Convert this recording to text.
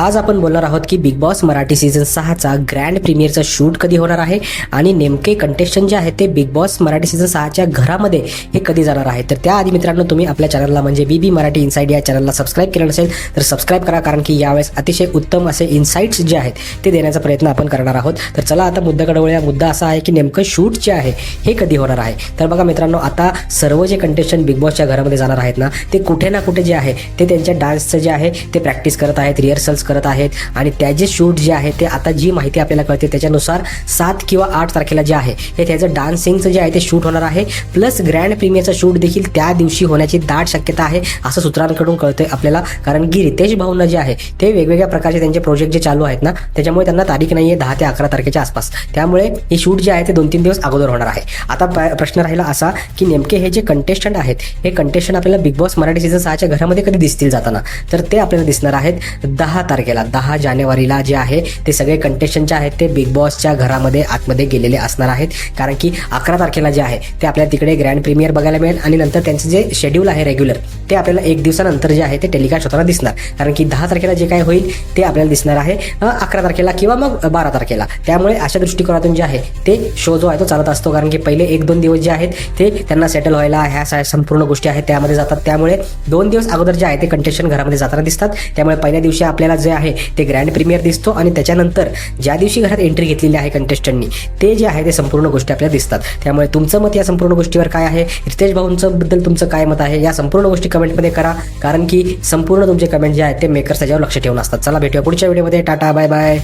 आज आपण बोलणार आहोत की बिग बॉस मराठी सीझन सहाचा ग्रँड प्रीमियरचा शूट कधी होणार आहे आणि नेमके कंटेस्टंट जे आहेत ते बिग बॉस मराठी सीझन सहाच्या घरामध्ये हे कधी जाणार आहे? तर त्याआधी मित्रांनो तुम्ही आपल्या चॅनलला म्हणजे बी बी मराठी इन्साईड या चॅनलला सबस्क्राईब केलं नसेल तर सबस्क्राईब करा कारण की यावेळेस अतिशय उत्तम असे इन्साईट्स जे आहेत ते देण्याचा प्रयत्न आपण करणार आहोत. तर चला आता मुद्द्याकडे वळूया मुद्दा असा आहे की नेमकं शूट जे आहे हे कधी होणार आहे? तर बघा मित्रांनो आता सर्व जे कंटेस्टंट बिग बॉसच्या घरामध्ये जाणार आहेत ना ते कुठे ना कुठे जे आहे ते त्यांच्या डान्सचं जे आहे ते प्रॅक्टिस करत आहेत रिहर्सल्स करत आहेत आणि त्याचे शूट जे आहे ते आता जी माहिती आपल्याला कळते त्याच्यानुसार सात किंवा आठ तारखेला जे आहे हे त्याचं डान्सिंगचं जे आहे ते शूट होणार आहे. प्लस ग्रँड प्रीमियरचं शूट देखील त्या दिवशी होण्याची दाट शक्यता आहे असं सूत्रांकडून कळतंय आपल्याला. कारण की रितेश भाऊंना जे आहे ते वेगवेगळ्या प्रकारचे त्यांचे प्रोजेक्ट जे चालू आहेत ना त्याच्यामुळे त्यांना तारीख नाही आहे दहा ते अकरा तारखेच्या आसपास. त्यामुळे हे शूट जे आहे ते दोन तीन दिवस अगोदर होणार आहे. आता प्रश्न राहिला असा की नेमके हे जे कंटेस्टंट आहेत हे कंटेस्टंट आपल्याला बिग बॉस मराठी सीझन सहाच्या घरामध्ये कधी दिसतील जाताना? तर ते आपल्याला दिसणार आहेत दहा तारखेला. दहा जानेवारीला जे आहे ते सगळे कंटेस्टंट जे आहेत ते बिग बॉसच्या घरामध्ये आतमध्ये गेलेले असणार आहेत. कारण की अकरा तारखेला जे आहे ते आपल्याला तिकडे ग्रँड प्रीमियर बघायला मिळेल आणि नंतर त्यांचं जे शेड्यूल आहे रेग्युलर ते आपल्याला एक दिवसानंतर जे आहे ते टेलिकास्ट होताना दिसणार. कारण की दहा तारखेला जे काय होईल ते आपल्याला दिसणार आहे अकरा तारखेला किंवा मग बारा तारखेला. त्यामुळे अशा दृष्टिकोनातून जे आहे ते शो जो आहे तो चालत असतो. कारण की पहिले एक दोन दिवस जे आहेत ते त्यांना सेटल व्हायला ह्या संपूर्ण गोष्टी आहेत त्यामध्ये जातात. त्यामुळे दोन दिवस अगोदर जे आहे ते कंटेशन घरामध्ये जाताना दिसतात. त्यामुळे पहिल्या दिवशी आपल्याला जे आहे ते ग्रँड प्रीमियर दिसतो आणि त्याच्यानंतर ज्या दिवशी घरात एंट्री घेतलेली आहे कंटेस्टंटनी ते जे आहे ते संपूर्ण गोष्टी आपल्याला दिसतात. त्यामुळे तुमचं मत या संपूर्ण गोष्टीवर काय आहे? रितेश भाऊंचं बद्दल तुमचं काय मत आहे? या संपूर्ण गोष्टी कमेंटमध्ये करा. कारण की संपूर्ण तुमचे कमेंट जे आहेत ते मेकर्स त्याच्यावर लक्ष ठेवून असतात. चला भेटूया पुढच्या व्हिडिओमध्ये टाटा बाय बाय